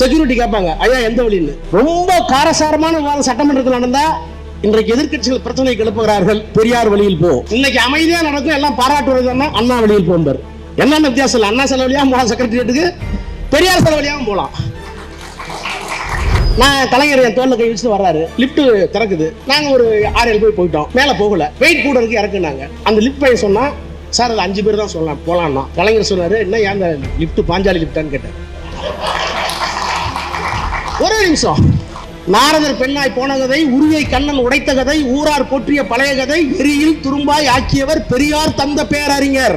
Security கேட்பாங்க ஐயா எந்த வழின்னு? ரொம்ப காரசாரமான விவாதம் சட்டமன்றத்தில் நடந்தா இன்றைக்கு எதிர்க்கட்சிகள் பிரச்சனை எழுப்புகிறார்கள் பெரியார் வழியில் போ. இன்னைக்கு அமைதியா நடக்கும் எல்லாம் பாராட்டுவதுன்னா அண்ணா வழியில் போம்பார் என்னென்ன வித்தியாசம் இல்லை? அண்ணா செலவு வழியாக போகலாம் செக்ரட்டரியேட்டுக்கு பெரியார் செலவு வழியாகவும் போகலாம் நான் கலைஞர் என் தோல்ல கை வச்சுட்டு வர்றாரு. லிப்ட் திறக்குது. நாங்க ஒரு ஆறு ஏழு போய் போயிட்டோம். மேல போகல. வெயிட் கூட இருக்கு இறக்குனாங்க. அந்த லிஃப்ட் பையன் சொன்னா சார் அது அஞ்சு பேர் தான் சொல்லலாம் போலாம்னா. கலைஞர் சொன்னாரு என்ன ஏன் அந்த லிப்ட் பாஞ்சாலி லிப்டான்னு கேட்டார். ஒரே நிமிஷம். நாரதர் பெண்ணாய் போன கதை உருவை கண்ணன் உடைத்த கதை ஊரார் போற்றிய பழைய கதை எரியில் துரும்பாய் ஆக்கியவர் பெரியார் தந்த பேரறிஞர்.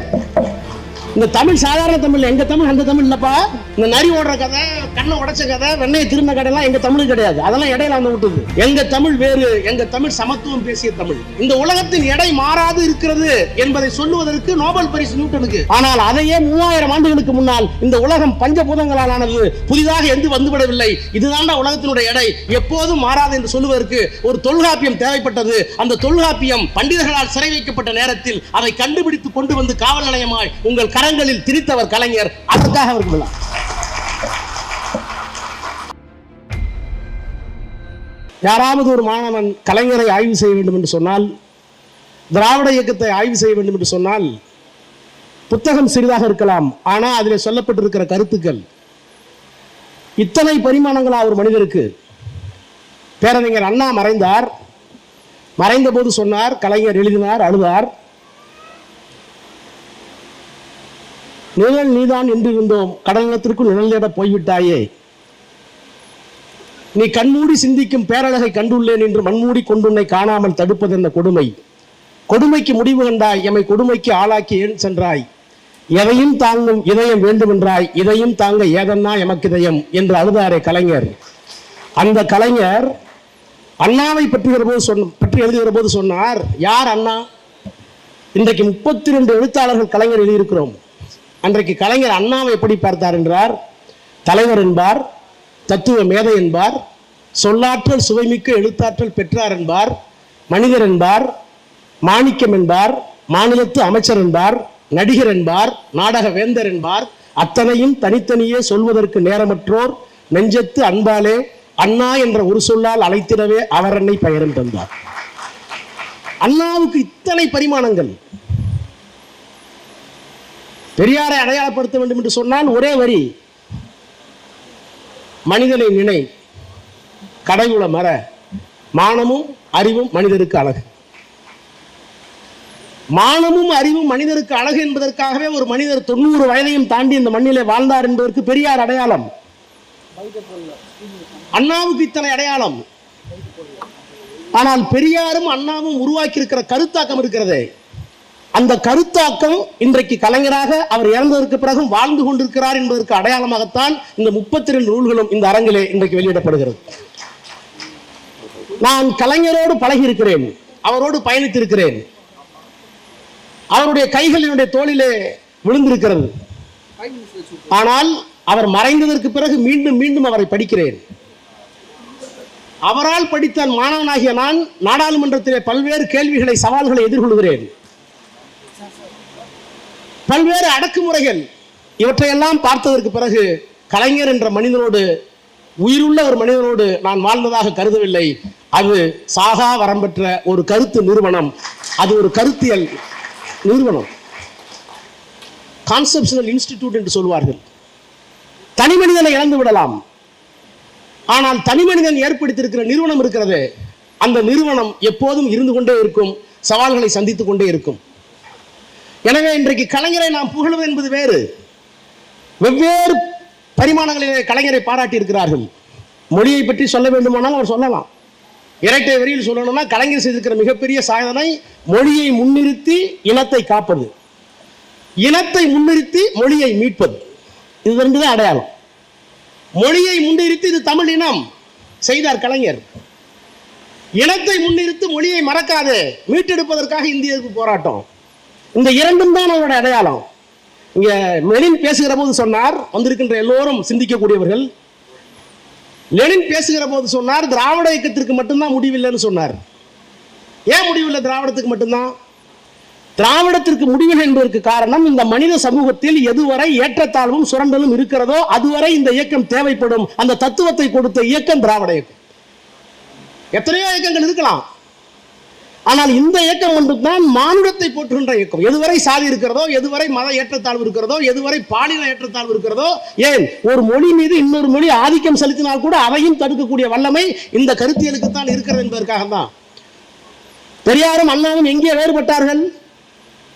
இந்த தமிழ் சாதாரண தமிழ் எங்க தமிழ் அந்த தமிழ் இல்லப்பா. இந்த நரி ஓடுற கதை கண்ணை உடைச்ச கதை வெண்ணெய் திருந்த கதை எங்க தமிழ் கிடையாது. அதெல்லாம் இடையில வந்து விட்டுது. எங்க தமிழ் வேறு எங்க தமிழ் சமத்துவம் பேசிய தமிழ். இந்த உலகத்தின் எடை மாறாது இருக்கிறது என்பதை சொல்லுவதற்கு நோபல் பரிசு நியூட்டனுக்கு ஆனால் அதையே மூவாயிரம் ஆண்டுகளுக்கு முன்னால் இந்த உலகம் பஞ்சபூதங்களால் ஆனது புதிதாக எந்த வந்துவிடவில்லை. இதுதான்டா உலகத்தினுடைய எடை. எப்போதும் மாறாது என்று சொல்லுவதற்கு ஒரு தொல்காப்பியம் தேவைப்பட்டது. அந்த தொல்காப்பியம் பண்டிதர்களால் சிறை வைக்கப்பட்ட நேரத்தில் அதை கண்டுபிடித்து கொண்டு வந்து காவல் நிலையமாய் உங்கள் கரங்களில் திரித்தவர் கலைஞர் அதற்காக அவருக்கு விழா யாராவது ஒரு மாணவன் கலைஞரை ஆய்வு செய்ய வேண்டும் என்று சொன்னால் திராவிட இயக்கத்தை ஆய்வு செய்ய வேண்டும் என்று சொன்னால் புத்தகம் சிறிதாக இருக்கலாம். ஆனால் அதில் சொல்லப்பட்டிருக்கிற கருத்துக்கள் இத்தனை பரிமாணங்களா ஒரு மனிதருக்கு? பேரறிஞர் அண்ணா மறைந்தார். மறைந்த போது சொன்னார் கலைஞர் எழுதினார் அழுதார். நிழல் நீதான் என்று இருந்தோம் கடலத்திற்குள் நிழல் தேட போய்விட்டாயே. நீ கண்மூடி சிந்திக்கும் பேரழகை கண்டுள்ளேன் என்று மண்மூடி கொண்டுன்னை காணாமல் தடுப்பது என்ன கொடுமை? கொடுமைக்கு முடிவு கண்டாய். எமை கொடுமைக்கு ஆளாக்கி ஏன் சென்றாய்? எதையும் தாங்கும் இதயம் வேண்டுமென்றாய். இதையும் தாங்க ஏதன்னா எமக்கு இதயம் என்று அழுதாரே கலைஞர். அந்த கலைஞர் அண்ணாவை பற்றுகிற போது சொன்ன பற்றி எழுதுகிற போது சொன்னார் யார் அண்ணா? இன்றைக்கு முப்பத்தி ரெண்டு எழுத்தாளர்கள் கலைஞர் எழுதியிருக்கிறோம். அன்றைக்கு கலைஞர் அண்ணாவை எப்படி பார்த்தார் என்றார்? தலைவர் என்பார் தத்துவ மேதை என்பார் சொல்லாற்றல் சுவைமிக்க எழுத்தாற்றல் பெற்றார் என்பார் மனிதர் என்பார் மாணிக்கம் என்பார் மாநிலத்து அமைச்சர் என்பார் நடிகர் என்பார் நாடக வேந்தர் என்பார் அத்தனையும் தனித்தனியே சொல்வதற்கு நேரமற்றோர் நெஞ்சத்து அன்பாலே அண்ணா என்ற ஒரு சொல்லால் அழைத்திடவே அவர் என்னை பெயரும் தந்தார். அண்ணாவுக்கு இத்தனை பரிமாணங்கள். பெரியாரை அடையாளப்படுத்த வேண்டும் என்று சொன்னால் ஒரே வரி. மனிதனை நினை கடையுள மர மானமும் அறிவும் மனிதருக்கு அழகு. மானமும் அறிவும் மனிதருக்கு அழகு என்பதற்காகவே ஒரு மனிதர் தொண்ணூறு வயதையும் தாண்டி இந்த மண்ணிலே வாழ்ந்தார் என்பதற்கு பெரியார் அடையாளம். அண்ணாவுக்கு இத்தனை அடையாளம். ஆனால் பெரியாரும் அண்ணாவும் உருவாக்கி இருக்கிற கருத்தாக்கம் இருக்கிறதே. அந்த கருத்தாக்கம் இன்றைக்கு கலைஞராக அவர் இறந்ததற்கு பிறகும் வாழ்ந்து கொண்டிருக்கிறார் என்பதற்கு அடையாளமாகத்தான் இந்த முப்பத்தி ரெண்டு நூல்களும் இந்த அரங்கிலே இன்றைக்கு வெளியிடப்படுகிறது. நான் கலைஞரோடு பழகி இருக்கிறேன் அவரோடு பயணித்திருக்கிறேன். அவருடைய கைகள் என்னுடைய தோளிலே விழுந்திருக்கிறது. ஆனால் அவர் மறைந்ததற்கு பிறகு மீண்டும் மீண்டும் அவரை படிக்கிறேன். அவரால் படித்த மாணவனாகிய நான் நாடாளுமன்றத்திலே பல்வேறு கேள்விகளை சவால்களை எதிர்கொள்கிறேன். பல்வேறு அடக்குமுறைகள். இவற்றையெல்லாம் பார்த்ததற்கு பிறகு கலைஞர் என்ற மனிதனோடு உயிருள்ள ஒரு மனிதனோடு நான் வாழ்ந்ததாக கருதவில்லை. அது சாகா வரம்பெற்ற ஒரு கருத்து நிறுவனம். அது ஒரு கருத்தியல் நிறுவனம். கான்செப்ஷனல் இன்ஸ்டிடியூட் என்று சொல்வார்கள். தனி மனிதனை இழந்து விடலாம். ஆனால் தனி மனிதன் ஏற்படுத்தியிருக்கிற நிறுவனம் இருக்கிறது. அந்த நிறுவனம் எப்போதும் இருந்து கொண்டே இருக்கும். சவால்களை சந்தித்துக் கொண்டே இருக்கும். எனவே இன்றைக்கு கலைஞரை நாம் புகழும் என்பது வேறு. வெவ்வேறு பரிமாணங்களிலே கலைஞரை பாராட்டி இருக்கிறார்கள் மொழியை பற்றி சொல்ல வேண்டுமானால் அவர் சொல்லலாம். இரட்டை வரியில் சொல்லணும்னா கலைஞர் செய்திருக்கிற மிகப்பெரிய சாதனை மொழியை முன்னிறுத்தி இனத்தை காப்பது. இனத்தை முன்னிறுத்தி மொழியை மீட்பது. இது ரெண்டு அடையாளம். மொழியை முன்னிறுத்தி இது தமிழ் இனம் செய்தார் கலைஞர். இனத்தை முன்னிறுத்தி மொழியை மறக்காது மீட்டெடுப்பதற்காக இந்தியருக்கு போராட்டம். இந்த இரண்டும் தான் அவருடைய அடையாளம். இங்க லெனின் பேசுகிற போது சொன்னார் வந்திருக்கின்ற எல்லோரும் சிந்திக்கக்கூடியவர்கள். லெனின் பேசுகிற போது சொன்னார் திராவிட இயக்கத்திற்கு மட்டும்தான் முடிவில்லைன்னு சொன்னார். ஏன் முடிவில்லை? திராவிடத்துக்கு மட்டும்தான். திராவிடத்திற்கு முடிவு என்பதற்கு காரணம் இந்த மனித சமூகத்தில் எதுவரை ஏற்றத்தாழ்வும் சுரண்டலும் இருக்கிறதோ அதுவரை இந்த இயக்கம் தேவைப்படும். அந்த தத்துவத்தை கொடுத்த இயக்கம் திராவிட இயக்கம். எத்தனையோ இயக்கங்கள் இருக்கலாம். ஆனால் இந்த இயக்கம் ஒன்றுதான் மானுடத்தை போற்றுகின்ற இயக்கம். எதுவரை சாதி இருக்கிறதோ எதுவரை மத ஏற்றத்தாழ்வு இருக்கிறதோ எதுவரை பாலின ஏற்றத்தாழ்வு இருக்கிறதோ ஏன்? ஒரு மொழி மீது இன்னொரு மொழி ஆதிக்கம் செலுத்தினால் கூட அதையும் தடுக்கக்கூடிய வல்லமை இந்த கருத்தியலுக்கு தான் இருக்கிறது என்பதற்காக தான் பெரியாரும் அண்ணாவும் எங்கே வேறுபட்டார்கள்?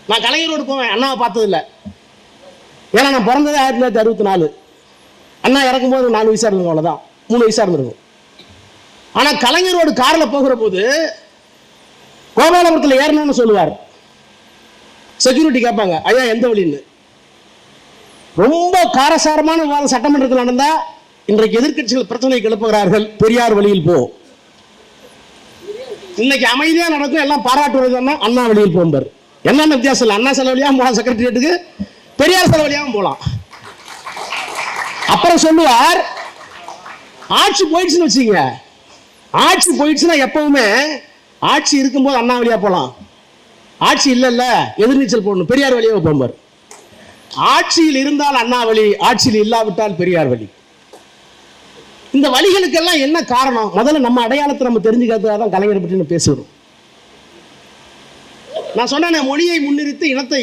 நான் கலைஞரோடு போவேன் அண்ணாவை பார்த்ததில்ல. ஏன்னா நான் பிறந்ததே ஆயிரத்தி தொள்ளாயிரத்தி அறுபத்தி நாலு. அண்ணா இறக்கும்போது நாலு வயசாக இருந்தவங்க அவ்வளோதான் மூணு வயசாக இருந்திருக்கும். ஆனால் கலைஞரோடு காரில் போகிற போது கோபாலபுரத்தில் ஏறணும்னு சொல்லுவார். செக்யூரிட்டி கேட்பாங்க ஐயா எந்த வழின்னு? ரொம்ப காரசாரமான விவாதம் சட்டமன்றத்தில் நடந்தா இன்றைக்கு எதிர்க்கட்சிகள் பிரச்சனை கிளப்புகிறார்கள். பெரியார் வழியில் போ. இன்னைக்கு அமைதியா நடக்கும் எல்லாம் பாராட்டுவது அண்ணா வழியில் போம்பார் என்னென்ன வித்தியாசம் இல்லை? அண்ணா செலவு வழியாகவும் போகலாம் செக்ரட்டரியேட்டுக்கு பெரியார் செலவு வழியாகவும் போகலாம். அப்புறம் சொல்லுவார் ஆட்சி போயிடுச்சுன்னு வச்சுங்க ஆட்சி போயிடுச்சுன்னா எப்பவுமே ஆட்சி இருக்கும்போது அண்ணா வழியாக போகலாம் ஆட்சி இல்லைல்ல எதிர்நீச்சல் போடணும் பெரியார் வழியாக போம்பார். ஆட்சியில் இருந்தால் அண்ணா வழி ஆட்சியில் இல்லாவிட்டால் பெரியார் வழி. இந்த வழிகளுக்கெல்லாம் என்ன காரணம்? முதல்ல நம்ம அடையாளத்தை நம்ம தெரிஞ்சுக்கிறதுக்காக தான் கலைஞரை பற்றி நம்ம பேசுகிறோம். நான் சொன்னேன் மொழியை முன்னிறுத்து இனத்தை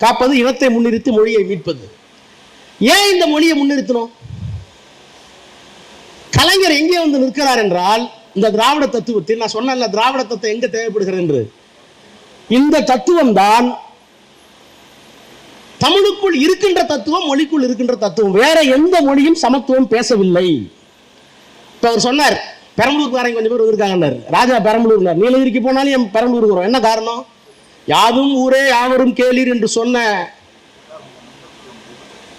காப்பது இனத்தை முன்னிறுத்து மொழியை மீட்பது. ஏன் இந்த மொழியை முன்னிறுத்தணும் கலைஞர் எங்கே வந்து நிற்கிறார் என்றால் இந்த திராவிட தத்துவத்தில் நான் சொன்னேன்ல திராவிட தத்துவம் எங்க தேவைப்படுகிறது என்று? இந்த தத்துவம் தான் தமிழுக்குள் இருக்கின்ற தத்துவம் மொழிக்குள் இருக்கின்ற தத்துவம். வேற எந்த மொழியும் சமத்துவம் பேசவில்லை. இப்ப அவர் சொன்னார் பெரம்பலூர்காரங்க கொஞ்சம் பேர் வந்திருக்காங்கன்னாரு. ராஜா பெரம்பலூர்னார் நீலகிரிக்கு போனாலும் என் பெரம்பலூருக்கு வரும். என்ன காரணம்? யாதும் ஊரே யாவரும் கேளீர் என்று சொன்ன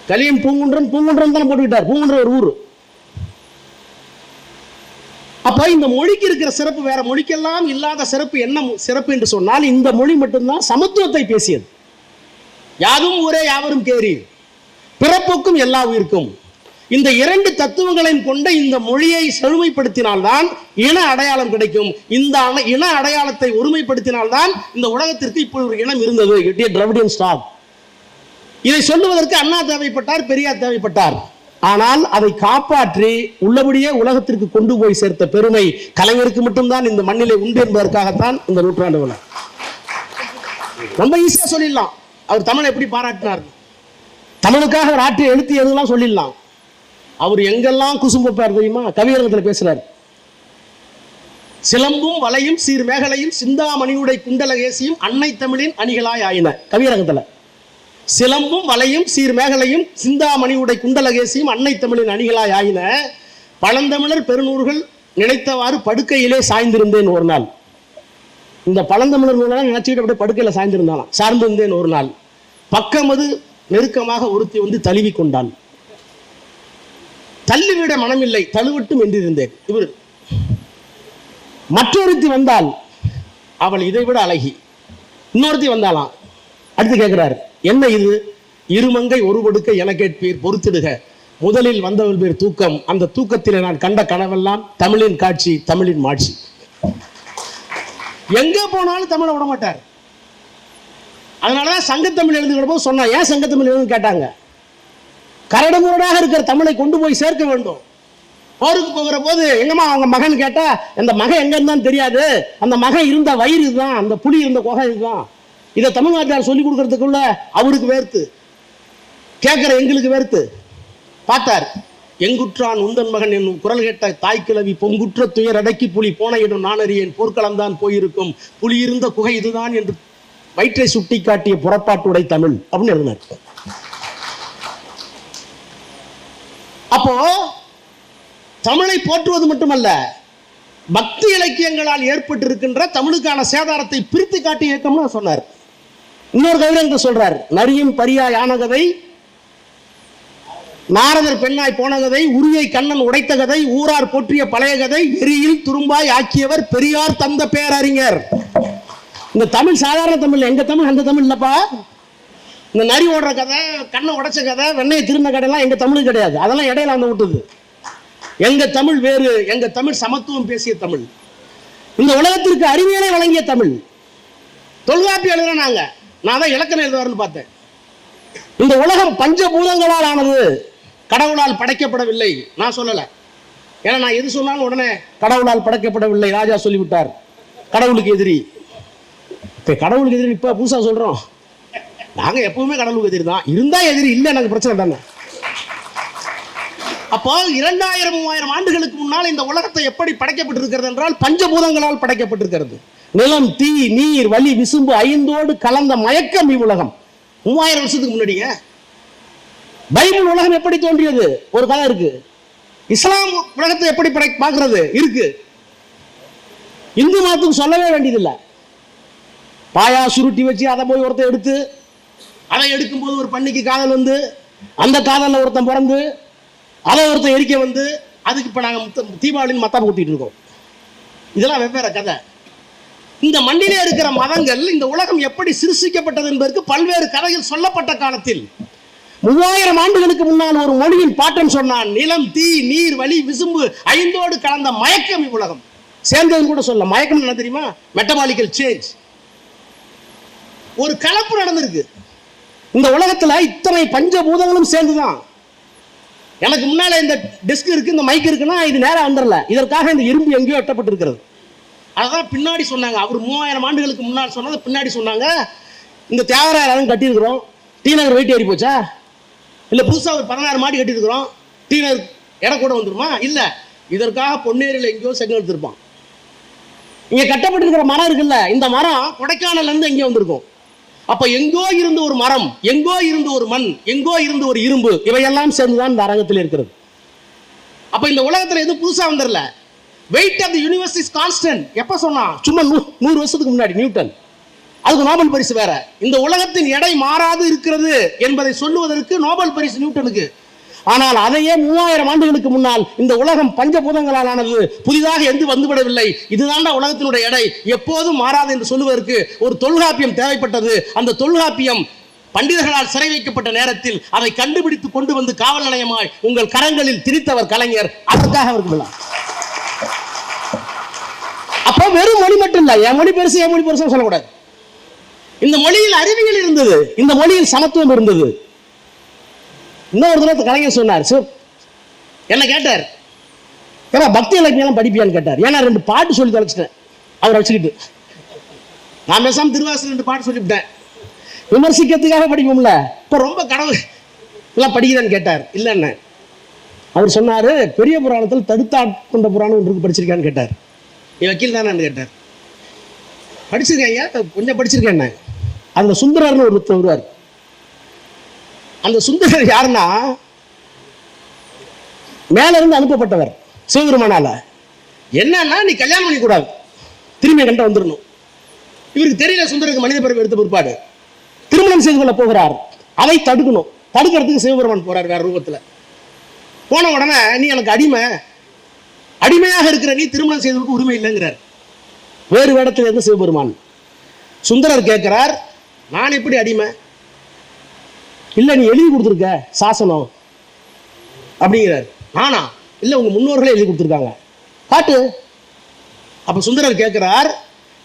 கலியன் பூங்குன்றன் பூங்குன்றன் தானே போட்டுக்கிட்டார். பூங்குன்ற ஒரு ஊர். அப்போ இந்த மொழிக்கு இருக்கிற சிறப்பு வேற மொழிக்கெல்லாம் இல்லாத சிறப்பு என்ன சிறப்பு என்று சொன்னால் இந்த மொழி மட்டும்தான் சமத்துவத்தை பேசியது. யாதும் ஊரே யாவரும் கேரி பிறப்புக்கும் எல்லா உயிருக்கும். இந்த இரண்டு தத்துவங்களையும் கொண்ட இந்த மொழியை செழுமைப்படுத்தினால்தான் இன அடையாளம் கிடைக்கும். இந்த இன அடையாளத்தை ஒருமைப்படுத்தினால்தான் இந்த உலகத்திற்கு இப்படி ஒரு இனம் இருந்தது. திராவிடியன் இதை சொல்லுவதற்கு அண்ணா தேவைப்பட்டார் பெரியார் தேவைப்பட்டார். ஆனால் அதை காப்பாற்றி உள்ளபடியே உலகத்திற்கு கொண்டு போய் சேர்த்த பெருமை கலைஞருக்கு மட்டும்தான் இந்த மண்ணிலே உண்டு என்பதற்காகத்தான் இந்த நூற்றாண்டு விழா. ரொம்ப ஈஸியா சொல்லிடலாம். அவர் தமிழை எப்படி பாராட்டினார்? தமிழுக்காக அவர் ஆற்றி எழுத்தியதெல்லாம் சொல்லிடலாம்? அவர் எங்கெல்லாம் குசும்பப்பார் தெரியுமா? கவியரங்கத்தில் பேசுறாரு. சிலம்பும் வலையும் சீர் மேகலையும் சிந்தாமணியுடை குண்டலகேசியும் அன்னை தமிழின் அணிகளாய் ஆயின கவியரங்கத்தில். சிலம்பும் வலையும் சீர்மேகலையும் சிந்தாமணி உடை குண்டலகேசியும் அன்னை தமிழின் அணிகளாய் ஆயின. பழந்தமிழர் பெருநூறுகள் நினைத்தவாறு படுக்கையிலே சாய்ந்திருந்தேன் ஒரு நாள். இந்த பழந்தமிழர் நூலாம் நினைச்சுக்கிட்டு அப்படியே படுக்கையில் சாய்ந்திருந்தாலாம் சார்ந்திருந்தேன் ஒரு நாள். பக்கமது நெருக்கமாக ஒருத்தி வந்து தழுவி கொண்டாள். தள்ளிவிட மனமில்லை தழுவட்டும் என்றிருந்தேன். இவர் மற்றொருத்தி வந்தால் அவள் இதைவிட அழகி. இன்னொருத்தி வந்தாலாம் அடுத்து கேட்குறாரு என்ன இது? இருமங்கை ஒரு கொடுக்க என கேட்பீர் பொறுத்திடுக. முதலில் வந்தவள் பேர் தூக்கம். அந்த தூக்கத்தில் நான் கண்ட கனவெல்லாம் தமிழின் காட்சி தமிழின் மாட்சி. எங்க போனாலும் தமிழை விட மாட்டார். அதனாலதான் சங்கத்தமிழ் எழுதுகிற போது சொன்னா ஏன் சங்கத்தமிழ் எழுதுன்னு கேட்டாங்க? கரடுமுரடாக இருக்கிற தமிழை கொண்டு போய் சேர்க்க வேண்டும். போருக்கு போகிற போது எங்கம்மா அவங்க மகன் கேட்டா அந்த மகன் எங்க இருந்தான்னு தெரியாது. அந்த மகன் இருந்த வயிறு இதுதான் அந்த புலி இருந்த குகை இதுதான். இதை தமிழ்நாட்டார் சொல்லி கொடுக்கறதுக்குள்ள அவருக்கு வேர்த்து கேட்கிற எங்களுக்கு வேர்த்து. பார்த்தார் எங்குற்றான் உந்தன் மகன் என்னும் குரல் கேட்ட தாய்க்கிழவி பொங்குற்ற துயர் அடக்கி புலி போன இடம் நான் அறியேன். போர்க்களம் தான் போயிருக்கும். புலி இருந்த குகை இதுதான் என்று வயிற்றை சுட்டி காட்டிய புறப்பாட்டுடை தமிழ் அப்படின்னு எழுதினார். அப்போ தமிழை போற்றுவது மட்டுமல்ல பக்தி இலக்கியங்களால் ஏற்பட்டிருக்கின்ற தமிழுக்கான சேதாரத்தை பிரித்து காட்டி இயக்கம்னு சொன்னார். இன்னொரு கவிதை சொல்றார். நரியும் பரியாய் ஆனகதை நாரதர் பெண்ணாய் போன கதை உரியை கண்ணன் உடைத்த கதை ஊரார் போற்றிய பழைய கதை எரியில் துரும்பாய் ஆக்கியவர் பெரியார் தந்த பேரறிஞர். இந்த தமிழ் சாதாரண தமிழ் எங்க தமிழ் அந்த தமிழ் இல்லப்பா. இந்த நரி ஓடுற கதை கண்ணை உடைச்ச கதை வெண்ணையை திருந்த கதையெல்லாம் எங்க தமிழ் கிடையாது. அதெல்லாம் இடையில அந்த விட்டுது. எங்க தமிழ் வேறு எங்க தமிழ் சமத்துவம் பேசிய தமிழ். இந்த உலகத்திற்கு அறிவியலை வழங்கிய தமிழ். தொல்காப்பி எழுதுறோம் நாங்கள் நான் தான் இலக்கணம் எழுதுவாருன்னு பார்த்தேன். இந்த உலகம் பஞ்சபூதங்களால் ஆனது. கடவுளால் படைக்கப்படவில்லை. நான் சொல்லலை. ஏன்னா நான் எது சொன்னாலும் உடனே கடவுளால் படைக்கப்படவில்லை. ராஜா சொல்லிவிட்டார். கடவுளுக்கு எதிரி. இப்போ கடவுளுக்கு எதிரி இப்போ புதுசாக சொல்கிறோம் நாங்கள் எப்பவுமே கடவுளுக்கு எதிரி தான். இருந்தால் எதிரி இல்லை எனக்கு பிரச்சனை தானே. அப்போ இரண்டாயிரம் மூவாயிரம் ஆண்டுகளுக்கு முன்னால் இந்த உலகத்தை எப்படி படைக்கப்பட்டிருக்கிறது என்றால் பஞ்சபூதங்களால் படைக்கப்பட்டிருக்கிறது. நிலம் தீ நீர் வலி விசும்பு ஐந்தோடு கலந்த மயக்கம் இவ்வுலகம். மூவாயிரம் வருஷத்துக்கு முன்னாடிங்க. பைபிள் உலகம் எப்படி தோன்றியது? ஒரு கதை இருக்கு. இஸ்லாம் உலகத்தை எப்படி பார்க்கறது? இருக்கு. இந்து மதத்துக்கு சொல்லவே வேண்டியதில்லை. பாயா சுருட்டி வச்சு அதை போய் ஒருத்தன் எடுத்து அதை எடுக்கும்போது ஒரு பண்ணிக்கு காதல் வந்து அந்த காதலில் ஒருத்தன் பிறந்து அதை ஒருத்தன் எரிக்க வந்து அதுக்கு இப்போ நாங்கள் தீபாவளின்னு மத்தாப்பு ஊட்டிட்டு இருக்கோம். இதெல்லாம் வெவ்வேறு கதை. இந்த மண்ணிலே இருக்கிற மதங்கள் இந்த உலகம் எப்படி சிருஷிக்கப்பட்டது என்பதற்கு பல்வேறு கதைகள் சொல்லப்பட்ட காலத்தில். மூவாயிரம் ஆண்டுகளுக்கு முன்னால் ஒரு மொழியின் பாட்டம் சொன்னான் நிலம் தீ நீர் வலி விசும்பு ஐந்தோடு கலந்த மயக்கம் இவ்வுலகம் சேர்ந்ததுன்னு கூட சொல்ல மயக்கம் என்ன தெரியுமா? மெட்டபாலிக்கல் சேஞ்ச் ஒரு கலப்பு நடந்திருக்கு. இந்த உலகத்தில் இத்தனை பஞ்சபூதங்களும் சேர்ந்துதான். எனக்கு முன்னால இந்த டெஸ்க் இருக்கு இந்த மைக் இருக்குன்னா இது நேரம் வந்துடல இதற்காக இந்த இரும்பு எங்கேயோ எட்டப்பட்டிருக்கிறது அதான் பின்னாடி சொன்னாங்க. அவர் மூவாயிரம் ஆண்டுகளுக்கு முன்னால் சொன்னதை பின்னாடி சொன்னாங்க. இந்த தியாகராயரும் கட்டியிருக்கிறோம். டி நகர் வெயிட் ஏறி போச்சா? இல்லை புதுசாக ஒரு பதினாறு மாடி கட்டியிருக்கிறோம். டி நகர் இடம் கூட வந்துருமா? இல்லை. இதற்காக பொன்னேரியில் எங்கேயோ செங்கல் எடுத்திருப்பான். இங்கே கட்டப்பட்டிருக்கிற மரம் இருக்குல்ல இந்த மரம் கொடைக்கானல்லேருந்து எங்கேயோ வந்திருக்கும். அப்போ எங்கோ இருந்து ஒரு மரம் எங்கோ இருந்து ஒரு மண் எங்கோ இருந்து ஒரு இரும்பு இவையெல்லாம் சேர்ந்து தான் இந்த அரங்கத்தில் இருக்கிறது. அப்போ இந்த உலகத்தில் எதுவும் புதுசாக வந்துடல? Weight of the universe is constant எப்ப சொன்னான் சும்மா நூ- நூறு வருஷத்துக்கு முன்னாடி நியூட்டன். அதுக்கு நோபல் பரிசு வேற. இந்த உலகத்தின் எடை மாறாது இருக்கிறது என்பதை சொல்லுவதற்கு நோபல் பரிசு நியூட்டனுக்கு. ஆனால் அதையே மூவாயிரம் ஆண்டுகளுக்கு முன்னால் இந்த உலகம் பஞ்சபூதங்களால் ஆனது புதிதாக எந்த வந்துவிடவில்லை. இதுதான்டா உலகத்தினுடைய எடை. எப்போதும் மாறாது என்று சொல்லுவதற்கு ஒரு தொல்காப்பியம் தேவைப்பட்டது. அந்த தொல்காப்பியம் பண்டிதர்களால் சிறை வைக்கப்பட்ட நேரத்தில் அதை கண்டுபிடித்து கொண்டு வந்து காவல் நிலையமாய் உங்கள் கரங்களில் திரித்தவர் கலைஞர். அதற்காக அவர்கள் விழா. அப்போ வெறும் மொழி மட்டும் இல்லை என் மொழி பெருசு என் மொழி பெருசு சொல்லக்கூடாது. இந்த மொழியில் அறிவியல் இருந்தது இந்த மொழியில் சமத்துவம் இருந்தது. இன்னொரு தடவை கலைஞர் சொன்னார் சிவ- என்ன கேட்டார்? ஏன்னா பக்தி இலக்கியம் படிப்பியான்னு கேட்டார். ஏன்னா ரெண்டு பாட்டு சொல்லி தொலைச்சிட்டேன். அவரை வச்சுக்கிட்டு. நான் பேசாம திருவாசல் ரெண்டு பாட்டு சொல்லிவிட்டேன் விமர்சிக்கிறதுக்காக படிப்போம்ல. இப்போ ரொம்ப கடவுள் எல்லாம் படிக்கிறேன்னு கேட்டார். இல்லைன்னு. அவர் சொன்னார் பெரிய புராணத்தில் தடுத்தாட்கொண்ட புராணம் ஒன்றுக்கு படிச்சிருக்கான்னு கேட்டார். நீ வக்கீல் தானேன்னு கேட்டார். படிச்சிருக்கேன் ஐயா? கொஞ்சம் படிச்சிருக்கேன் என்ன? அந்த சுந்தரர்னு ஒருத்தர் வருவார். அந்த சுந்தரர் யாருன்னா மேல இருந்து அனுப்பப்பட்டவர் சிவபெருமானால். என்னன்னா நீ கல்யாணம் பண்ணிக்கூடாது. திரும்பி கண்ட வந்துடணும் இவருக்கு தெரியல சுந்தருக்கு மனித பிறப்பு எடுத்த பிற்பாடு. திருமணம் செய்து கொள்ள போகிறார். அதை தடுக்கணும். தடுக்கிறதுக்கு சிவபெருமான் போறார் வேற ரூபத்துல. போன உடனே நீ எனக்கு அடிமை. அடிமையாக இருக்கிற நீ திருமணம் செய்வதற்கு உரிமை இல்லைங்கிறார். வேறு வேடத்தில் இருந்து சிவபெருமான்? சுந்தரர் கேட்கிறார் நான் எப்படி அடிமை? இல்லை நீ எழுதி கொடுத்துருக்க சாசனம். அப்படிங்கிறார். நானா? இல்லை உங்க முன்னோர்களே எழுதி கொடுத்துருக்காங்க. காட்டு அப்ப சுந்தரர் கேட்கிறார்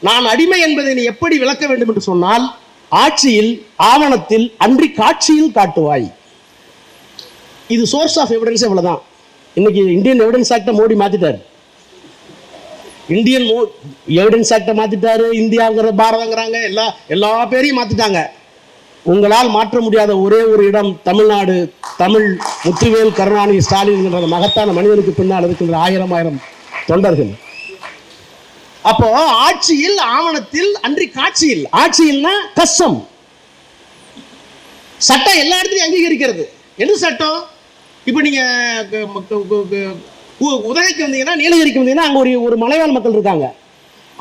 நான் அடிமை என்பதை நீ எப்படி விளக்க வேண்டும் என்று சொன்னால் ஆட்சியில் ஆவணத்தில் அன்றி காட்சியில் காட்டுவாய். இது சோர்ஸ் ஆஃப் எவிடன்ஸ் இவ்வளவுதான் இன்னைக்கு இந்தியன் எவிடன்ஸ் ஆக்டை மோடி மாற்றிட்டார் இந்தியன் மோ எவிடன்ஸ் ஆக்டை மாத்திட்டாரு இந்தியாங்கிற பாரதங்கிறாங்க எல்லா எல்லா பேரையும் மாத்திட்டாங்க. உங்களால் மாற்ற முடியாத ஒரே ஒரு இடம் தமிழ்நாடு தமிழ் முத்துவேல் கருணாநிதி ஸ்டாலின் மகத்தான மனிதனுக்கு பின்னால் இருக்கின்ற ஆயிரம் ஆயிரம் தொண்டர்கள். அப்போ ஆட்சியில் ஆவணத்தில் அன்றி காட்சியில் ஆட்சியில்னா கஷ்டம். சட்டம் எல்லா இடத்துலையும் அங்கீகரிக்கிறது. என்ன சட்டம்? இப்போ நீங்கள் உதகைக்கு வந்தீங்கன்னா நீலகிரிக்கு வந்தீங்கன்னா அங்கே ஒரு ஒரு மலைவாழ் மக்கள் இருக்காங்க.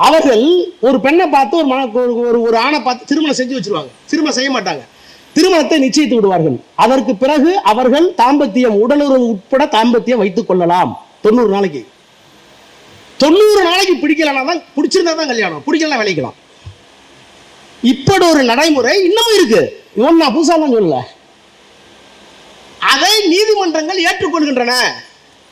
அவர்கள் ஒரு பெண்ணை பார்த்து ஒரு மன ஒரு ஒரு ஒரு ஆணை பார்த்து திருமணம் செஞ்சு வச்சிருவாங்க. திருமணம் செய்ய மாட்டாங்க. திருமணத்தை நிச்சயித்து விடுவார்கள். அதற்கு பிறகு அவர்கள் தாம்பத்தியம் உடலுறவு உட்பட தாம்பத்தியம் வைத்துக் கொள்ளலாம். தொண்ணூறு நாளைக்கு. தொண்ணூறு நாளைக்கு பிடிக்கலனா தான் பிடிச்சிருந்தா தான் கல்யாணம். பிடிக்கலாம் விளைக்கலாம் இப்படி ஒரு நடைமுறை இன்னமும் இருக்கு. இவன் நான் புதுசா தான் சொல்லல. அதை நீதிமன்றங்கள் ஏற்றுக்கொள்கின்றன.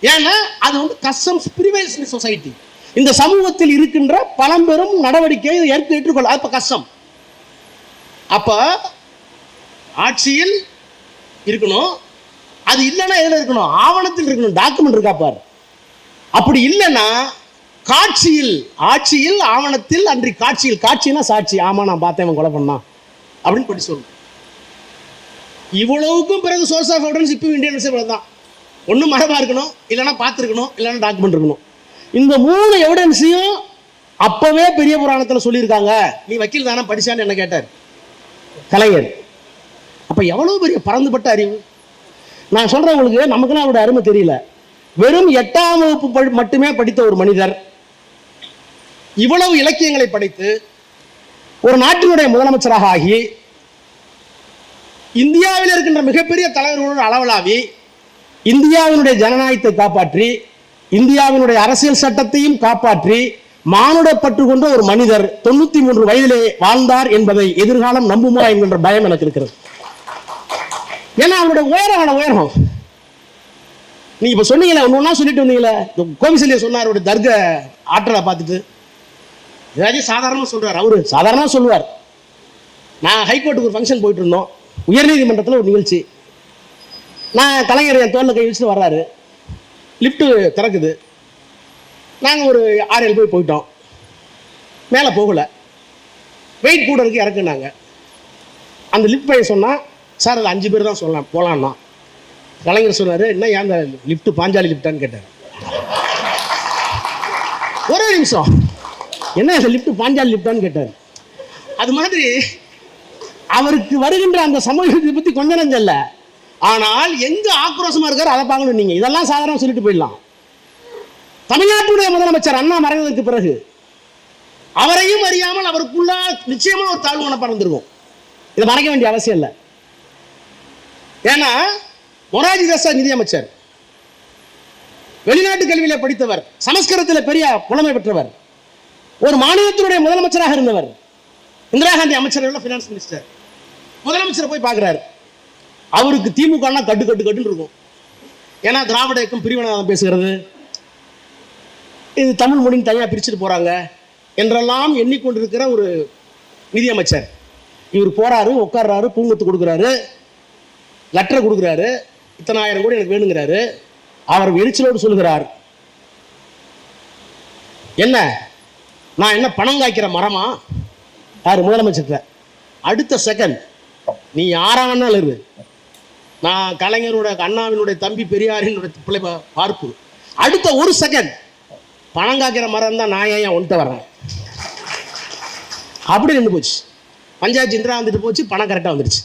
ஏன்னா அது வந்து கஸ்டம்ஸ் பிரிவேஷன் சொசைட்டி இந்த சமூகத்தில் இருக்கின்ற பழம்பெரும் நடவடிக்கை ஏற்று ஏற்றுக்கொள்ள அப்போ கஷ்டம் அப்போ ஆட்சியில் இருக்கணும். அது இல்லைன்னா எதில் இருக்கணும்? ஆவணத்தில் இருக்கணும். டாக்குமெண்ட் இருக்கா பார். அப்படி இல்லைன்னா காட்சியில் ஆட்சியில் ஆவணத்தில் அன்றி காட்சியில் காட்சினா சாட்சி. ஆமாம் நான் பார்த்தேன் அவன் கொலை பண்ணான். அப்படின்னு படி சொல்லணும் இவ்வளவுக்கும் பிறகு சோர்ஸ் ஆஃப் எவிடன்ஸ் இப்போ இந்தியன் தான். ஒன்று மரபாக இருக்கணும் இல்லைன்னா பார்த்துருக்கணும் இல்லைன்னா டாக்குமெண்ட் இருக்கணும். இந்த மூணு எவிடன்ஸையும் அப்போவே பெரிய புராணத்தில் சொல்லியிருக்காங்க. நீ வக்கீல் தானே படிச்சான்னு என்ன கேட்டார்? கலைஞர். அப்போ எவ்வளோ பெரிய பறந்துபட்ட அறிவு? நான் சொல்கிறேன் உங்களுக்கு நமக்குலாம் அவருடைய அருமை தெரியல. வெறும் எட்டாம் வகுப்பு படி- மட்டுமே படித்த ஒரு மனிதர். இவ்வளவு இலக்கியங்களை படித்து ஒரு நாட்டினுடைய முதலமைச்சராக ஆகி இந்தியாவில் இருக்கின்ற மிகப்பெரிய தலைவர்களுடன் அளவலாவி இந்தியாவினுடைய ஜனநாயகத்தை காப்பாற்றி இந்தியாவினுடைய அரசியல் சட்டத்தையும் காப்பாற்றி மானுடப்பட்டு கொண்ட ஒரு மனிதர் தொண்ணூத்தி மூன்று வயதிலே வாழ்ந்தார் என்பதை எதிர்காலம் நம்புமா என்கின்ற பயம் எனக்கு இருக்கிறது. ஏன்னா அவருடைய உயரம் உயரம் நீங்க இப்ப சொன்னீங்களே ஒன்று ஒன்றா சொல்லிட்டு வந்தீங்களே இந்த கோவிசல்ய சொன்னார் அவருடைய தர்க்க ஆற்றலை பார்த்துட்டு. ஏதாச்சும் சாதாரணமாக சொல்றார் அவரு சாதாரணமாக சொல்லுவார். நான் ஹைகோர்ட்டுக்கு ஒரு ஃபங்க்ஷன் போயிட்டு இருந்தோம். உயர்நீதிமன்றத்தில் ஒரு நிகழ்ச்சி. நான் கலைஞர் என் தோளில் கை வச்சுட்டு வர்றாரு. லிஃப்ட்டு திறக்குது. நாங்கள் ஒரு ஆறு ஏழு போய் போயிட்டோம். மேலே போகலை. வெயிட் கூட இருக்கு இறக்குனாங்க. அந்த லிஃப்ட் பையன் சொன்னால் சார் அது அஞ்சு பேர் தான் சொல்லலாம் போகலான்னா கலைஞர் சொன்னார் என்ன ஏன் அந்த லிஃப்ட்டு பாஞ்சாலி லிஃப்டான்னு கேட்டார். ஒரே நிமிஷம். என்ன இந்த லிஃப்ட் பாஞ்சாலி லிஃப்டான்னு கேட்டார்? அது மாதிரி அவருக்கு வருகின்ற அந்த சமூகத்தை பற்றி கொஞ்ச நஞ்சம் இல்ல ஆனால் எங்க ஆக்ரோஷமா இருக்காரு அதை பார்க்கணும் நீங்க. இதெல்லாம் சாதாரண சொல்லிட்டு போயிடலாம். தமிழ்நாட்டுடைய முதலமைச்சர் அண்ணா மறைந்ததற்கு பிறகு அவரையும் அறியாமல் அவருக்குள்ள நிச்சயமா ஒரு தாழ்வு மனப்பாடம் இருந்திருக்கும் இதை மறைக்க வேண்டிய அவசியம் இல்லை. ஏன்னா மொராஜி தேசாய் நிதியமைச்சர் வெளிநாட்டு கல்வியில படித்தவர் சமஸ்கிருதத்தில் பெரிய புலமை பெற்றவர் ஒரு மாநிலத்தினுடைய முதலமைச்சராக இருந்தவர் இந்திரா காந்தி அமைச்சர் ஃபினான்ஸ் மினிஸ்டர் முதலமைச்சரை போய் பார்க்குறாரு. அவருக்கு திமுகனா கட்டு கட்டு கட்டுன்னு இருக்கும். ஏன்னா திராவிட இயக்கம் பிரிவினவாதம் பேசுகிறது. இது தமிழ் மொழின்னு தனியாக பிரிச்சுட்டு போகிறாங்க என்றெல்லாம் எண்ணிக்கொண்டிருக்கிற ஒரு நிதியமைச்சர். இவர் போகிறாரு உட்கார்றாரு பூங்கத்து கொடுக்குறாரு. லெட்டரை கொடுக்குறாரு. இத்தனை ஆயிரம் கோடி எனக்கு வேணுங்கிறாரு. அவர் எரிச்சலோடு சொல்கிறார் என்ன? நான் என்ன பணம் காய்க்கிற மரமா? யார்? முதலமைச்சர்கிட்ட. அடுத்த செகண்ட் நீ யாரா வேணாலும் இரு. நான் கலைஞரோட அண்ணாவினுடைய தம்பி பெரியாரினுடைய பிள்ளை பார்ப்பு. அடுத்த ஒரு செகண்ட் பணம் காக்கிற மரம் தான் நான் ஏன் ஒன்ட்ட வர்றேன்? அப்படி நின்று போச்சு. பஞ்சாயத்து இந்திரா வந்துட்டு போச்சு பணம் கரெக்டாக வந்துடுச்சு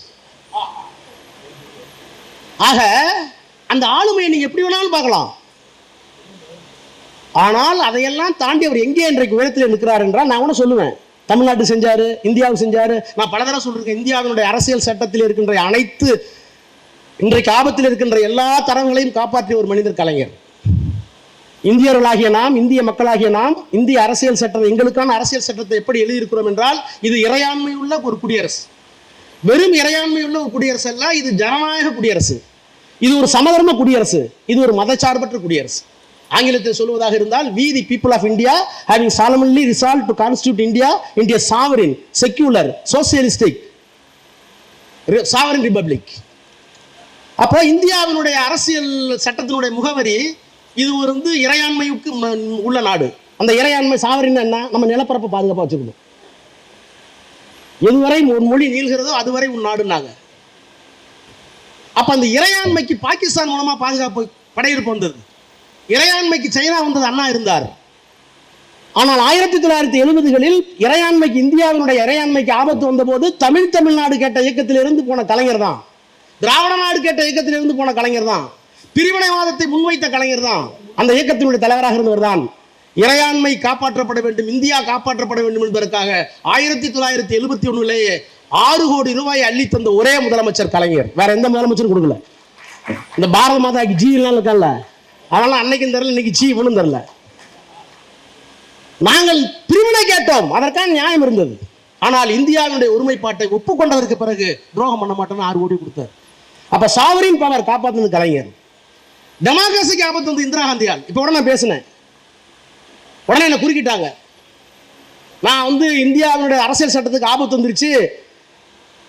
ஆக அந்த ஆளுமையை நீங்க எப்படி வேணாலும் பார்க்கலாம். ஆனால் அதையெல்லாம் தாண்டி அவர் எங்கே இன்றைக்கு உயரத்தில் நிற்கிறார் என்றால் நான் கூட சொல்லுவேன். தமிழ்நாட்டு செஞ்சார் இந்தியாவுக்கு செஞ்சார். நான் பல தடவை சொல்லியிருக்கேன் இந்தியாவினுடைய அரசியல் சட்டத்தில் இருக்கின்ற அனைத்து இன்றைக்கு ஆபத்தில் இருக்கின்ற எல்லா தரங்களையும் காப்பாற்றிய ஒரு மனிதர் கலைஞர். இந்தியர்களாகிய நாம் இந்திய மக்களாகிய நாம் இந்திய அரசியல் சட்டம் எங்களுக்கான அரசியல் சட்டத்தை எப்படி எழுதியிருக்கிறோம் என்றால் இது இறையாண்மை உள்ள ஒரு குடியரசு. வெறும் இறையாண்மை உள்ள ஒரு குடியரசு அல்ல இது ஜனநாயக குடியரசு. இது ஒரு சமதர்ம குடியரசு. இது ஒரு மதச்சார்பற்ற குடியரசு. ஆங்கிலத்தில் சொல்வதாக இருந்தால் we the people of India having solemnly resolve to constitute India India sovereign secular socialistic sovereign republic அப்போ இந்தியாவினுடைய அரசியல் சட்டத்தினுடைய முகவரி இது ஒரு வந்து இறையாண்மைக்கு உள்ள நாடு. அந்த இறையாண்மை சாவரின் என்ன? நம்ம நிலப்பரப்பை பாதுகாப்பாக வச்சுக்கணும். எதுவரை உன் மொழி நீள்கிறதோ அதுவரை உன் நாடுனாங்க அப்ப அந்த இறையாண்மைக்கு பாகிஸ்தான் மூலமா பாதுகாப்பு படையெடுப்பு வந்தது. இறையாண்மைக்கு சைனா வந்தது அண்ணா இருந்தார். ஆனால் ஆயிரத்தி தொள்ளாயிரத்தி எழுபதுகளில் இறையாண்மைக்கு இந்தியாவினுடைய இறையாண்மைக்கு ஆபத்து வந்தபோது தமிழ் தமிழ்நாடு கேட்ட இயக்கத்திலிருந்து போன கலைஞர் தான். திராவிட நாடு கேட்ட இயக்கத்திலிருந்து போன கலைஞர் தான். பிரிவினைவாதத்தை முன்வைத்த கலைஞர் தான். அந்த இயக்கத்தினுடைய தலைவராக இருந்தவர் தான். இறையாண்மை காப்பாற்றப்பட வேண்டும் இந்தியா காப்பாற்றப்பட வேண்டும் என்பதற்காக ஆயிரத்தி தொள்ளாயிரத்தி எழுபத்தி ஒன்றுலேயே ஆறு கோடி ரூபாய் அள்ளி தந்த ஒரே முதலமைச்சர் கலைஞர். வேற எந்த முதலமைச்சரும் கொடுக்கல. இந்த பாரத மாதாக்கு ஜி எல்லாம் இருக்கான்ல. அதனால அன்னைக்கும் தரல இன்னைக்கு சீ இவனும் தரல நாங்கள் பிரிவினை கேட்டோம் அதற்கான நியாயம் இருந்தது. ஆனால் இந்தியாவினுடைய ஒருமைப்பாட்டை ஒப்புக்கொண்டதற்கு பிறகு துரோகம் பண்ண மாட்டோம்னு ஆறு கோடி கொடுத்தார். அப்ப சாவரின் பவர் காப்பாற்றுனது கலைஞர். டெமோக்ரஸிக்கு ஆபத்து வந்து இந்திரா காந்தியால். இப்போ உடனே நான் பேசினேன். உடனே என்னை குறுக்கிட்டாங்க. நான் வந்து இந்தியாவினுடைய அரசியல் சட்டத்துக்கு ஆபத்து வந்துருச்சு.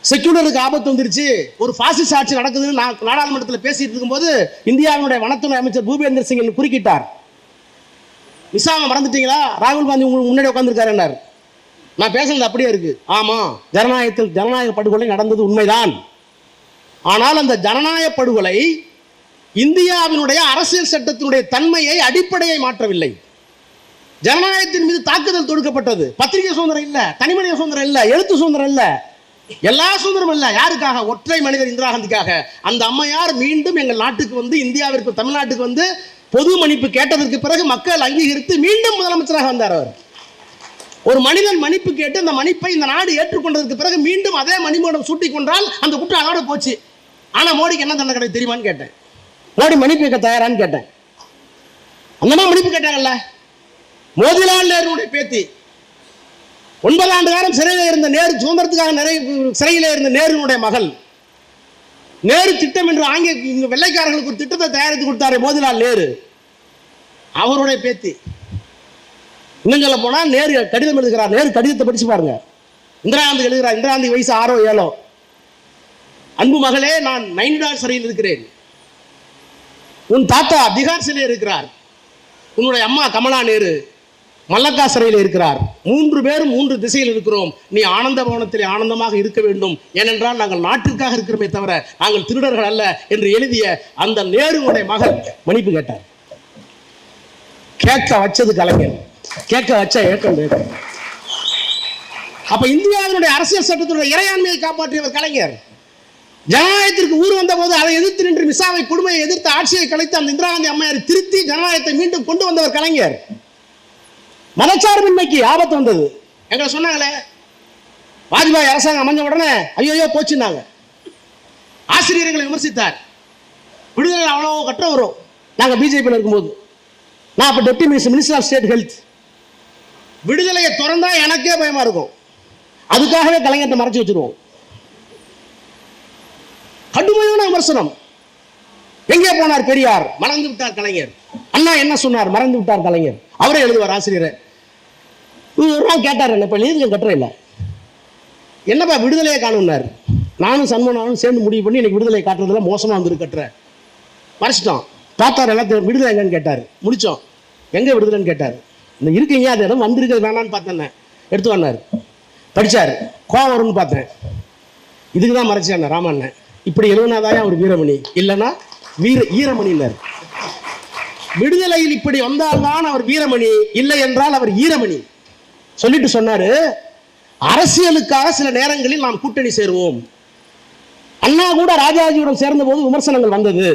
செக்யூலருக்கு ஆபத்து வந்துருச்சு. ஒரு பாசிஸ்ட் ஆட்சி நடக்குதுன்னு நான் நாடாளுமன்றத்தில் பேசிட்டு இருக்கும்போது இந்தியாவினுடைய வனத்துறை அமைச்சர் பூபேந்தர் சிங் என்னை குறுக்கிட்டார். நிசாம மறந்துட்டீங்களா? ராகுல் காந்தி உங்களுக்கு முன்னாடி உட்காந்துருக்காருன்னார் நான் பேசுனது அப்படியே இருக்கு. ஆமா ஜனநாயகத்தில் ஜனநாயக படுகொலை நடந்தது உண்மைதான். ஆனால் அந்த ஜனநாயக படுகொலை இந்தியாவினுடைய அரசியல் சட்டத்தினுடைய தன்மையை அடிப்படையை மாற்றவில்லை. ஜனநாயகத்தின் மீது தாக்குதல் தொடுக்கப்பட்டது. பத்திரிகை சுதந்திரம் இல்லை தனிமனித சுதந்திரம் இல்லை எழுத்து சுதந்திரம் இல்லை. எல்லா சுதந்திரம் இல்ல. யாருக்காக? ஒற்றை மனிதர் இந்திரா காந்திக்காக. அந்த அம்மையார் மீண்டும் எங்கள் நாட்டுக்கு வந்து இந்தியாவிற்கு தமிழ்நாட்டுக்கு வந்து பொது மன்னிப்பு கேட்டதற்கு பிறகு மக்கள் அங்கீகரித்து மீண்டும் முதலமைச்சராக வந்தார் அவர். ஒரு மனிதன் மன்னிப்பு கேட்டு அந்த மன்னிப்பை இந்த நாடு ஏற்றுக்கொண்டதற்கு பிறகு மீண்டும் அதே மணிமூடம் சூட்டிக் கொண்டால் அந்த குற்றம் அதோட போச்சு. ஆனா மோடிக்கு என்ன தண்டனை கிடையாது தெரியுமான்னு கேட்டேன். மோடி மன்னிப்பு கேட்க தயாரான்னு கேட்டேன். அந்த மன்னிப்பு கேட்டாங்கல்ல? மோதிலால் நேருடைய பேத்தி. ஒன்பது ஆண்டு காலம் சிறையில் இருந்த நேரு சுதந்திரத்துக்காக நிறைய சிறையில் இருந்த நேருனுடைய மகள். நேரு திட்டம் என்று ஆங்கில இங்க வெள்ளைக்காரர்களுக்கு ஒரு திட்டத்தை தயாரித்து கொடுத்தாரு மோதிலால் நேரு. அவருடைய பேத்தி. இன்னும் சொல்ல நேரு கடிதம் எழுதுகிறார். நேரு கடிதத்தை படிச்சு பாருங்க. இந்திரா காந்தி எழுதுகிறார். இந்திரா காந்தி வயசு ஆறோ ஏழோ. அன்பு மகளே நான் நைனிடால் சிறையில் இருக்கிறேன். உன் தாத்தா பீகார் சிறையில் இருக்கிறார். உன்னுடைய அம்மா கமலா நேரு. மல்லக்கா சிறையில் இருக்கிறார். மூன்று பேரும் மூன்று திசையில் இருக்கிறோம். நீ ஆனந்த பவனத்தில் ஆனந்தமாக இருக்க வேண்டும். ஏனென்றால் நாங்கள் நாட்டிற்காக இருக்கிறோமே தவிர நாங்கள் திருடர்கள் அல்ல என்று எழுதிய அந்த நேருடைய மகன் மன்னிப்பு கேட்டார். கேட்க வச்சது கலைஞர். கேட்க வச்ச ஏற்றம் ஏக்கம் அப்ப இந்தியாவினுடைய அரசியல் சட்டத்தினுடைய இறையாண்மையை காப்பாற்றியவர் கலைஞர். ஜனநாயகத்திற்கு ஊர் வந்த போது அதை எதிர்த்து நின்று மிசாவை கொடுமையை எதிர்த்து ஆட்சியை கலைத்து அந்த இந்திரா காந்தி அம்மையாரை திருத்தி ஜனநாயகத்தை மீண்டும் கொண்டு வந்தவர் கலைஞர். மதச்சார்பின்மைக்கு ஆபத்து வந்தது. எங்களை சொன்னாங்களே வாஜ்பாய் அரசாங்கம் அமைஞ்ச உடனே ஐயோ போச்சுன்னாங்க. ஆசிரியர்களை விமர்சித்தார். விடுதலை அவ்வளோ கட்ட வரும். நாங்கள் பிஜேபியில் இருக்கும்போது. நான் அப்போ deputy minister minister of state health விடுதலையை திறந்தா எனக்கே பயமா இருக்கும். அதுக்காகவே கலைஞர்கிட்ட மறைச்சு வச்சிருவோம். கடுமையான விமர்சனம். எங்கே போனார் பெரியார்? மறந்து விட்டார் கலைஞர். அண்ணா என்ன சொன்னார்? மறந்து விட்டார் கலைஞர். அவரே எழுதுவார் ஆசிரியர். ஒரு நாள் கேட்டார் என்ன இப்போ எழுதுங்க கட்டுற இல்லை என்னப்பா விடுதலையை காணும்னார்? நானும் சண்முகனாலும் சேர்ந்து முடிவு பண்ணி எனக்கு விடுதலை காட்டுறதுல மோசமாக வந்துரு கட்டுற மறைச்சிட்டோம். பார்த்தார் எல்லாத்தையும் விடுதலை எங்கன்னு கேட்டார். முடித்தோம் எங்கே விடுதலைன்னு கேட்டார். இந்த இருக்கீங்க அது இடம் வந்திருக்கிறது வேணான்னு பார்த்தேன் எடுத்து வந்தார். படித்தார் கோவம் வரும்னு பார்த்தேன். இதுக்கு தான் மறைச்சேன் ராமண்ணன் இப்படி எழுதுனாதான் அவர் வீரமணி? இல்லைன்னா வீர ஈரமணின்னார். விடுதலையில் இப்படி வந்தால்தான் அவர் வீரமணி. இல்லை என்றால் அவர் ஈரமணி. சொல்லிட்டு சொன்னாரு அரசியலுக்காக சில நேரங்களில் நாம் கூட்டணி சேருவோம். அண்ணா கூட ராஜாஜியுடன் சேர்ந்த போது விமர்சனங்கள் வந்தது.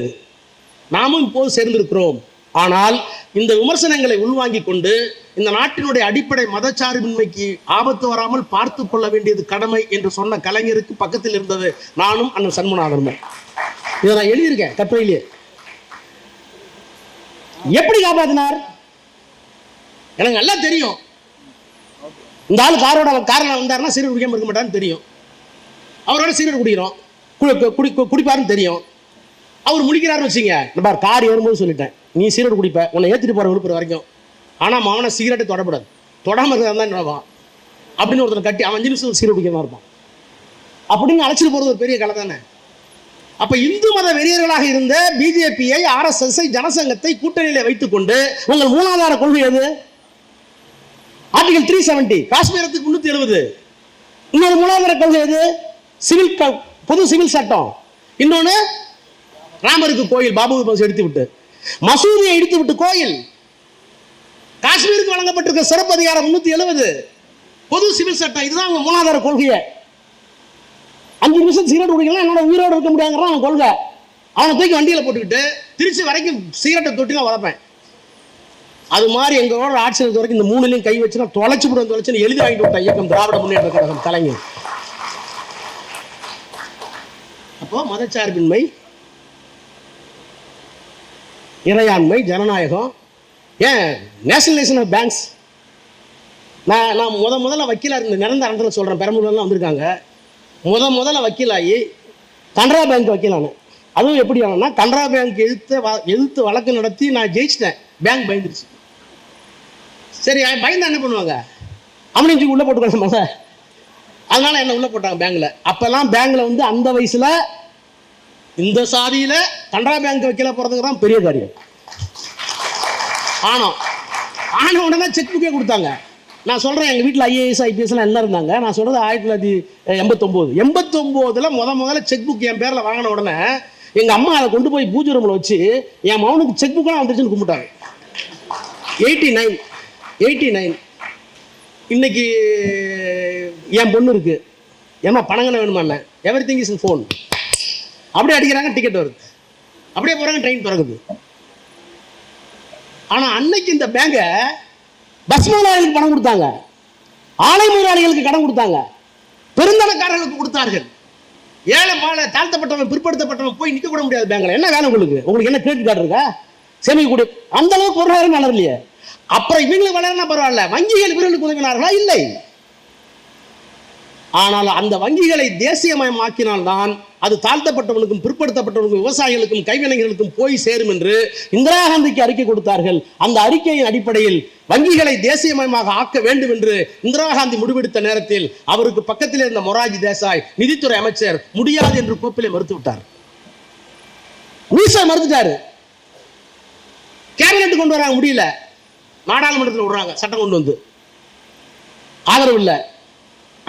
நாமும் இப்போது சேர்ந்திருக்கிறோம். ஆனால் இந்த விமர்சனங்களை உள்வாங்கிக் கொண்டு இந்த நாட்டினுடைய அடிப்படை மதச்சார்பின்மைக்கு ஆபத்து வராமல் பார்த்து கொள்ள வேண்டியது கடமை என்று சொன்ன கலைஞருக்கு பக்கத்தில் இருந்தது நானும் அண்ணன் சண்முகநாதனும். இதை நான் எழுதியிருக்கேன் கட்டுரையிலேயே எப்படி காப்பாத்தினார்? எனக்கு நல்லா தெரியும். இந்த ஆள் காரோட காரில் வந்தாருன்னா சிறு குடிக்காமல் இருக்க மாட்டான்னு தெரியும். அவரோட சீரர் குடிக்கிறோம். குடி குடி குடிப்பாருன்னு தெரியும். அவர் முடிக்கிறாருன்னு வச்சுங்க பார் கார் ஏறும்போது சொல்லிட்டேன். நீ சீரட் குடிப்ப உன்னை ஏற்றிட்டு போகிற விழுப்புரம் வரைக்கும். ஆனால் மவனை சிகரெட்டை தொடக்கூடாது தொடாமல் இருக்கிறதா தான் என்னவான் அப்படின்னு ஒருத்தனை கட்டி அவன் அஞ்சு நிமிஷம் சீரட் குடிக்கிறதா இருப்பான். அப்படின்னு அழைச்சிட்டு போகிறது ஒரு பெரிய கலை தானே. அப்போ இந்து மத வெறியர்களாக இருந்த பிஜேபியை ஆர்எஸ்எஸ்ஐ ஜனசங்கத்தை கூட்டணியில் வைத்துக்கொண்டு உங்கள் மூலாதார கொள்கை எது? ஆர்டிகல் த்ரீ செவன்டி காஷ்மீரத்துக்கு முன்னூத்தி எழுபது. இன்னொரு மூலாதார கொள்கை எது? சிவில் பொது சிவில் சட்டம். இன்னொன்னு ராமருக்கு கோயில் பாபு எடுத்து விட்டு மசூதியை இடித்து விட்டு கோயில். காஷ்மீருக்கு வழங்கப்பட்டிருக்க சிறப்பு அதிகாரம் முன்னூத்தி எழுபது. பொது சிவில் சட்டம் இதுதான் அவங்க மூலாதார கொள்கையை. அஞ்சு நிமிஷம் சிகரெட் குடிக்கலாம் என்னோட உயிரோடு இருக்க முடியாங்கிறான் அவன் கொள்கை. அவனை தூக்கி வண்டியில் போட்டுக்கிட்டு திருச்சி வரைக்கும் சிகரெட்டை தொட்டி தான் வளர்ப்பேன். அது மாதிரி எங்களோட ஆட்சி இருக்க வரைக்கும் இந்த மூணுலையும் கை வச்சு நான் தொலைச்சு விடுவேன் தொலைச்சுன்னு எழுதி வாங்கிட்டு விட்ட இயக்கம் திராவிட முன்னேற்ற கழகம் கலைஞர் அப்போ மதச்சார்பின்மை இறையாண்மை ஜனநாயகம் ஏன் நேஷனலைசேஷன் ஆஃப் பேங்க்ஸ் நான் நான் முத முதல்ல வக்கீலாக இருந்த நிரந்தர இடத்துல சொல்கிறேன் பெரம்பலூர்லாம் வந்திருக்காங்க. முத முதல்ல வக்கீலாகி கனரா பேங்க் வக்கீலானேன் அதுவும் எப்படி ஆனேன்னா கனரா பேங்க் எதிர்த்து வ- எதிர்த்து வழக்கு நடத்தி நான் ஜெயிச்சிட்டேன். பேங்க் பயந்துருச்சு. சரி அவன் பயந்தா என்ன பண்ணுவாங்க? அவனை தூக்கி உள்ளே போட்டுக்கணும் மக அதனால என்ன உள்ளே போட்டாங்க? பேங்க்ல அப்போல்லாம் பேங்க்ல வந்து அந்த வயசுல இந்த சாதியில கனரா பேங்க் வைக்கல போறதுக்கு தான் பெரிய காரியம். ஆனோம் ஆன உடனே செக் புக்கே கொடுத்தாங்க. நான் சொல்கிறேன் எங்கள் வீட்டில் ஐஏஎஸ் ஐபிஎஸ்லாம் எல்லாம் இருந்தாங்க? நான் சொல்கிறது ஆயிரத்தி தொள்ளாயிரத்தி எண்பத்தொம்போது. எண்பத்தொம்போதில் முத முதல்ல செக் புக் என் பேரில் வாங்கின உடனே எங்கள் அம்மா அதை கொண்டு போய் பூஜை ரூமில் வச்சு என் மகனுக்கு செக் புக்கெல்லாம் வந்துருச்சுன்னு கும்பிட்டாங்க. Eighty nine eighty nine. இன்னைக்கு என் பொண்ணு இருக்கு. ஏமா பணங்கன வேணுமா everything is in phone அப்படியே அடிக்கிறாங்க டிக்கெட் வருது. அப்படியே போகிறாங்க ட்ரெயின் பிறகுது ஆனால் அன்னைக்கு இந்த பேங்கை பஸ் முதலாளிகளுக்கு பணம் கொடுத்தாங்க. ஆலை முதலாளிகளுக்கு கடன் கொடுத்தாங்க. பெருந்தனக்காரர்களுக்கு கொடுத்தார்கள். ஏழை மாலை தாழ்த்தப்பட்டவன் பிற்படுத்தப்பட்டவன் போய் நிற்க கூட முடியாது பேங்கில் என்ன வேலை உங்களுக்கு? உங்களுக்கு என்ன கிரெடிட் கார்டு இருக்கா? சேமிக்கக்கூடிய அந்தளவுக்கு அந்த அளவுக்கு பொருளாதாரம் அப்புறம் இவங்களுக்கு வளரனா பரவாயில்ல. வங்கிகள் இவர்களுக்கு உதவினார்களா இல்லை. ஆனால் அந்த வங்கிகளை தேசியமயமாக்கினால்தான் அது தாழ்த்தப்பட்டவனுக்கும் பிற்படுத்தப்பட்டவனுக்கும் விவசாயிகளுக்கும் கைவினைஞர்களுக்கும் போய் சேரும் என்று இந்திரா காந்திக்கு அறிக்கை கொடுத்தார்கள். அந்த அறிக்கையின் அடிப்படையில் வங்கிகளை தேசியமயமாக ஆக்க வேண்டும் என்று இந்திரா காந்தி முடிவெடுத்த நேரத்தில் அவருக்கு பக்கத்தில் இருந்த மொராஜி தேசாய் நிதித்துறை அமைச்சர் முடியாது என்று கோப்பிலை மறுத்து விட்டார் மீசா மறுத்துட்டாரு. கேபினெட் கொண்டு வராங்க முடியல. நாடாளுமன்றத்தில் விடுறாங்க சட்டம் கொண்டு வந்து. ஆதரவு இல்லை.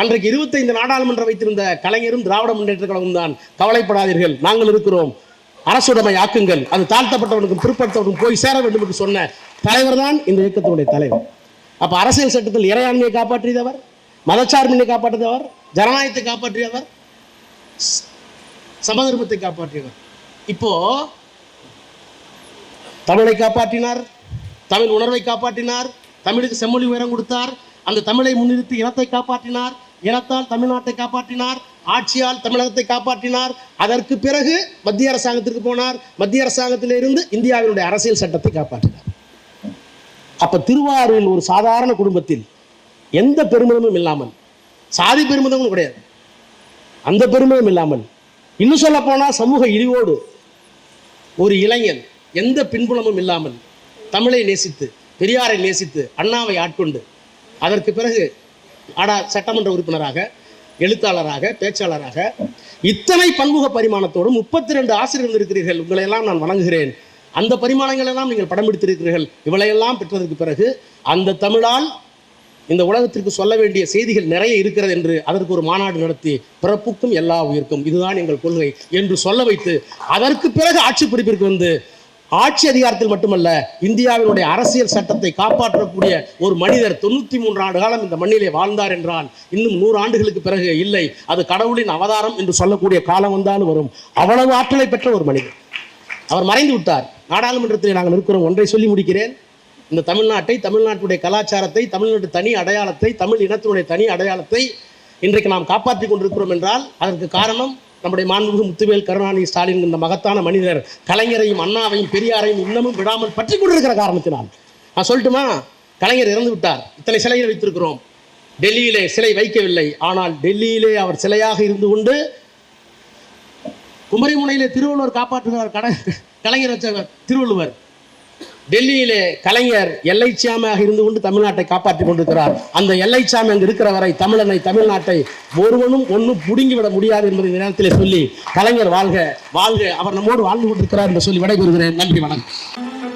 அன்றைக்கு இருபத்தைந்து நாடாளுமன்றம் வைத்திருந்த கலைஞரும் திராவிட முன்னேற்ற கழகம் தான் கவலைப்படாதீர்கள். நாங்கள் இருக்கிறோம். அரசுடைமை ஆக்குங்கள். அது தாழ்த்தப்பட்டவனுக்கும் பிற்படுத்தவனுக்கும் போய் சேர வேண்டும் என்று சொன்ன தலைவர் தான் இந்த இயக்கத்தினுடைய தலைவர். அப்போ அரசியல் சட்டத்தில் இறையாண்மையை காப்பாற்றியவர் மதச்சார்பினை காப்பாற்றியவர் ஜனநாயகத்தை காப்பாற்றியவர் சமதர்மத்தை காப்பாற்றியவர். இப்போ தமிழை காப்பாற்றினார். தமிழ் உணர்வை காப்பாற்றினார். தமிழுக்கு செம்மொழி உயரம் கொடுத்தார். அந்த தமிழை முன்னிறுத்தி இனத்தை காப்பாற்றினார். இனத்தால் தமிழ்நாட்டை காப்பாற்றினார். ஆட்சியால் தமிழகத்தை காப்பாற்றினார். அதற்கு பிறகு மத்திய அரசாங்கத்திற்கு போனார். மத்திய அரசாங்கத்திலிருந்து இந்தியாவினுடைய அரசியல் சட்டத்தை காப்பாற்றினார். அப்ப திருவாரூரில் ஒரு சாதாரண குடும்பத்தில் எந்த பெருமிதமும் இல்லாமல் சாதி பெருமிதமும் கிடையாது. அந்த பெருமிதம் இல்லாமல் இன்னும் சொல்ல போனால் சமூக இழிவோடு ஒரு இளைஞன் எந்த பின்புலமும் இல்லாமல் தமிழை நேசித்து பெரியாரை நேசித்து அண்ணாவை ஆட்கொண்டு அதற்கு பிறகு ஆடா சட்டமன்ற உறுப்பினராக எழுத்தாளராக பேச்சாளராக இத்தனை பன்முக பரிமாணத்தோடும் முப்பத்தி ரெண்டு ஆசிரியர்கள் இருக்கிறீர்கள் உங்களையெல்லாம் நான் வணங்குகிறேன். அந்த பரிமாணங்கள் எல்லாம் நீங்கள் படம் பிடித்திருக்கிறீர்கள் இவளையெல்லாம் பெற்றதற்கு பிறகு அந்த தமிழால் இந்த உலகத்திற்கு சொல்ல வேண்டிய செய்திகள் நிறைய இருக்கிறது என்று அதற்கு ஒரு மாநாடு நடத்தி பிறப்புக்கும் எல்லா உயிர்க்கும். இதுதான் எங்கள் கொள்கை என்று சொல்ல வைத்து அதற்கு பிறகு ஆட்சி பிடிப்பிற்கு வந்து ஆட்சி அதிகாரத்தில் மட்டுமல்ல இந்தியாவினுடைய அரசியல் சட்டத்தை காப்பாற்றக்கூடிய ஒரு மனிதர் தொண்ணூத்தி மூன்று ஆண்டு காலம் இந்த மண்ணிலே வாழ்ந்தார் என்றால் இன்னும் நூறு ஆண்டுகளுக்கு பிறகு இல்லை. அது கடவுளின் அவதாரம் என்று சொல்லக்கூடிய காலம் வந்தாலும் வரும். அவ்வளவு ஆற்றலை பெற்ற ஒரு மனிதர். அவர் மறைந்து விட்டார். நாடாளுமன்றத்தில் நாங்கள் இருக்கிறோம். ஒன்றை சொல்லி முடிக்கிறேன். இந்த தமிழ்நாட்டை தமிழ்நாட்டுடைய கலாச்சாரத்தை தமிழ்நாட்டு தனி அடையாளத்தை தமிழ் இனத்தினுடைய தனி அடையாளத்தை இன்றைக்கு நாம் காப்பாற்றி கொண்டிருக்கிறோம் என்றால் அதற்கு காரணம் நம்முடைய மாண்புமிகு முத்துவேல் கருணாநிதி ஸ்டாலின் இந்த மகத்தான மனிதர் கலைஞரையும் அண்ணாவையும் பெரியாரையும் இன்னமும் விடாமல் பற்றி கொண்டிருக்கிற காரணத்தினால். நான் சொல்லட்டுமா? கலைஞர் இறந்து விட்டார். இத்தனை சிலைகள் வைத்திருக்கிறோம். டெல்லியிலே சிலை வைக்கவில்லை. ஆனால் டெல்லியிலே அவர் சிலையாக இருந்து கொண்டு குமரிமுனையிலே திருவள்ளுவர் காப்பாற்றுகிறார் கட கலைஞர் வச்சவர் திருவள்ளுவர். டெல்லியிலே கலைஞர் எல்லைச்சாமியாக இருந்து கொண்டு தமிழ்நாட்டை காப்பாற்றிக் கொண்டிருக்கிறார். அந்த எல்லைச்சாமி அங்கு இருக்கிற வரை தமிழனை தமிழ்நாட்டை ஒருவனும் ஒன்றும் புடுங்கிவிட முடியாது என்பதை இந்த நேரத்திலே சொல்லி கலைஞர் வாழ்க வாழ்க. அவர் நம்மோடு வாழ்ந்து கொண்டிருக்கிறார் என்று சொல்லி விடைபெறுகிறேன். நன்றி வணக்கம்.